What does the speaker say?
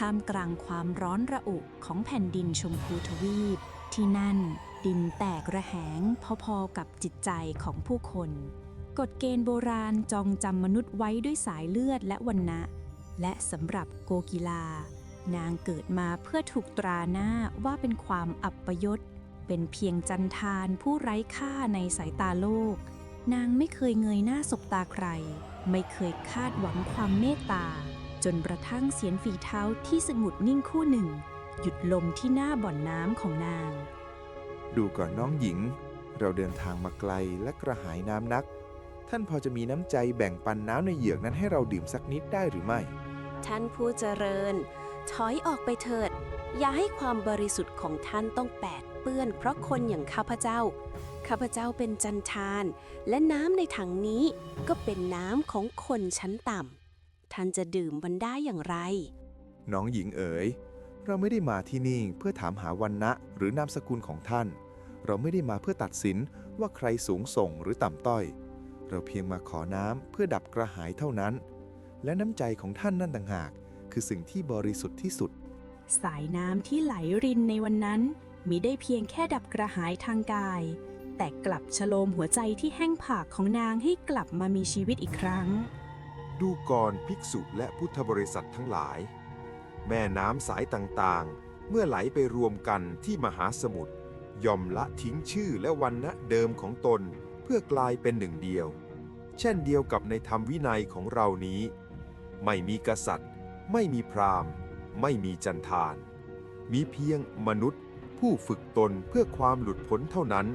ท่ามกลางความร้อนระอุของแผ่นดินชมพูทวีป ที่นั่นดินแตกระแหงพอๆกับจิตใจของผู้คน กฎเกณฑ์โบราณจองจำมนุษย์ไว้ด้วยสายเลือดและวันนะและสำหรับโกกีลา นางเกิดมาเพื่อถูกตราหน้าว่าเป็นความอับปยศ เป็นเพียงจันทานผู้ไร้ค่าในสายตาโลก นางไม่เคยเงยหน้าสบตาใคร ไม่เคยคาดหวังความเมตตา จนกระทั่งเสียงฝีเท้าที่สงุดนิ่งคู่หนึ่ง หยุดลมที่หน้าบ่อนน้ำของนาง ดูก่อนน้องหญิง เราเดินทางมาไกลและกระหายน้ำนัก ท่านพอจะมีน้ำใจแบ่งปันน้ำในเหยือกนั้นให้เราดื่มสักนิดได้หรือไม่ ท่านผู้เจริญ ถอยออกไปเถิด อย่าให้ความบริสุทธิ์ของท่านต้องแปดเปื้อน เพราะคนอย่างข้าพเจ้า ข้าพเจ้าเป็นจันทาน และน้ำในถังนี้ก็เป็นน้ำของคนชั้นต่ำ ท่านจะดื่มมันได้อย่างไร น้องหญิงเอ๋ย เราไม่ได้มาที่นี่เพื่อถามหาวันนะหรือนามสกุลของท่าน เราไม่ได้มาเพื่อตัดสินว่าใครสูงส่งหรือต่ำต้อย เราเพียงมาขอน้ำเพื่อดับกระหายเท่านั้น และน้ำใจของท่านนั่นต่างหาก คือสิ่งที่บริสุทธิ์ที่สุด สายน้ำที่ไหลรินในวันนั้นมิได้เพียงแค่ดับกระหายทางกาย แต่กลับชโลมหัวใจที่แห้งผากของนางให้กลับมามีชีวิตอีกครั้ง ดูก่อนภิกษุและพุทธบริษัททั้งหลาย แม่น้ำสายต่างๆ เมื่อไหลไปรวมกันที่มหาสมุทรย่อมละทิ้งชื่อและวันณะเดิมของตนเพื่อกลายเป็นหนึ่งเดียว เช่นเดียวกับในธรรมวินัยของเรานี้ ไม่มีกษัตริย์ ไม่มีพราหมณ์ ไม่มีจันทาน มีเพียงมนุษย์ ผู้ฝึกตนเพื่อความหลุดพ้นเท่านั้น